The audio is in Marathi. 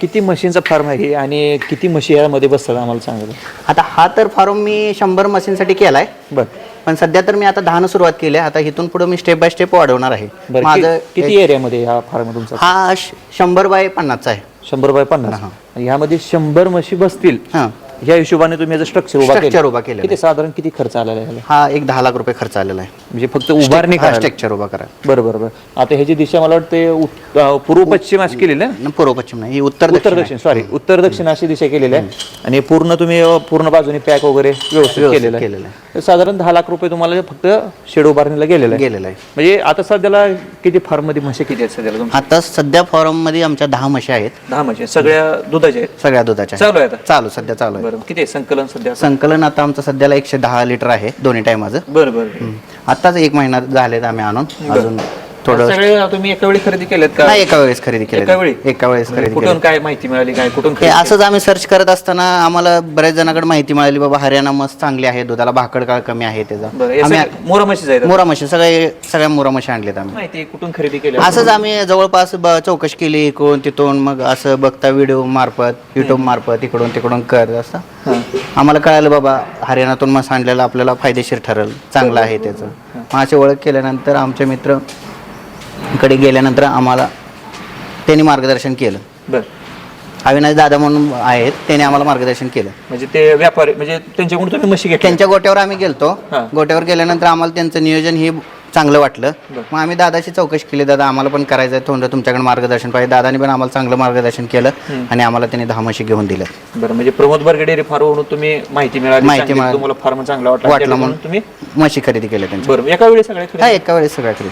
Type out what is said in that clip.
किती म्हशींचा फार्म आहे आणि किती म्हशी यामध्ये बसतात आम्हाला सांगा. आता हा तर फार्म मी शंभर मशीनसाठी केलाय. बरं. पण सध्या तर मी आता दहानं सुरुवात केली आहे. आता इथून पुढे मी स्टेप बाय स्टेप वाढवणार आहे. बरं माझं कि- किती एरियामध्ये हा फार्म तुमचा? हा श- शंभर बाय पन्नासचा आहे. शंभर बाय पन्नास? ह्यामध्ये शंभर म्हशी बसतील. हां. ह्या हिशोबाने तुम्ही याचं स्ट्रक्चर उभा केलं. उभा केलेलं किती साधारण किती खर्च आलेला आहे? हा एक दहा लाख रुपये खर्च आलेला आहे. म्हणजे फक्त उभारणी करायला. स्ट्रक्चर उभा करा बरं बरं बरं. आता ह्याची दिशा मला वाटते उत- अं, पूर्व पश्चिम अशी केलेली आहे? न, पूर्व पश्चिम नाही ही उत्तर उत्तर दक्षिण दक्षिण सॉरी उत्तर दक्षिण अशी दिशा केलेली आहे. आणि पूर्ण तुम्ही अं, पूर्ण बाजूने पॅक वगैरे व्यवस्थित केलेलं आहे. केलेलं तर साधारण दहा लाख रुपये तुम्हाला फक्त शेड उभारणीला गेलेलं आहे. गेलेलं आहे. म्हणजे आता सध्याला किती फार्ममध्ये म्हशी किती आहेत सध्याला तुमच्या? आता सध्या फॉर्ममध्ये आमच्या दहा म्हशी आहेत. दहा म्हशी. सगळ्या दुधाच्या आहेत? सगळ्या दुधाच्या चालू आहे आता? चालू सध्या चालू आहे. बरं किती आहे संकलन सध्या? संकलन आता आमचं सध्याला एकशे दहा लिटर आहे दोन्ही टायमाचं बरं बरं. आताच एक महिना झालेत आम्ही आणून. अजून थोडं सगळे तुम्ही एका वेळी खरेदी केलेत का? नाही एका वेळेस खरेदी केली एका वेळी? एका वेळेस खरेदी कुठून काय माहिती मिळाली काय कुठून हे असंच आम्ही सर्च करत असताना आम्हाला बऱ्याच जणांकडे माहिती मिळाली बाबा हरियाणा मस्त चांगली आहे दुधाला भाकड काळ कमी आहे त्याचा. बरं आम्ही मोरा म्हशी आहेत मोरा म्हशी सगळे सगळ्या मोरा म्हशी आणलेत आम्ही. माहिती कुठून खरेदी केली असंच आम्ही जवळपास ब- चौकशी केली इकडून तिथून मग असं बघता व्हिडिओ मार्फत युट्यूब मार्फत इकडून तिकडून कर असं आम्हाला कळालं बाबा हरियाणातून मस्त आणलेलं आपल्याला फायदेशीर ठरेल चांगलं आहे त्याचं. मग अशी ओळख केल्यानंतर आमचे मित्र कडे गेल्यानंतर आम्हाला त्यांनी मार्गदर्शन केलं. बरं. अविनाश दादा म्हणून आहेत त्यांनी आम्हाला मार्गदर्शन केलं. म्हणजे ते व्यापारी म्हणजे त्यांच्याकडून तुम्ही म्हशी घेतल्या? त्यांच्या गोट्यावर आम्ही गेलतो. हां. गोट्यावर गेल्यानंतर आम्हाला त्यांचं नियोजन हे चांगलं वाटलं. मग आम्ही दादाशी चौकशी केली दादा आम्हाला पण करायचं आहे थोडं तुमच्याकडे मार्गदर्शन पाहिजे. दादानी पण आम्हाला चांगलं मार्गदर्शन केलं आणि आम्हाला त्यांनी दहा म्हशी घेऊन दिल्या. बरं म्हणजे प्रमोद बर्गे डेअरी फार्मवरून तुम्ही माहिती मिळाली माहिती मिळाली. तुम्हाला फार्म चांगला वाटला. वाटला म्हणून तुम्ही म्हशी खरेदी केल्या त्यांच्या. बरं एका वेळी सगळ्या खरेदी? हा एका वेळेस सगळ्या खरेदी.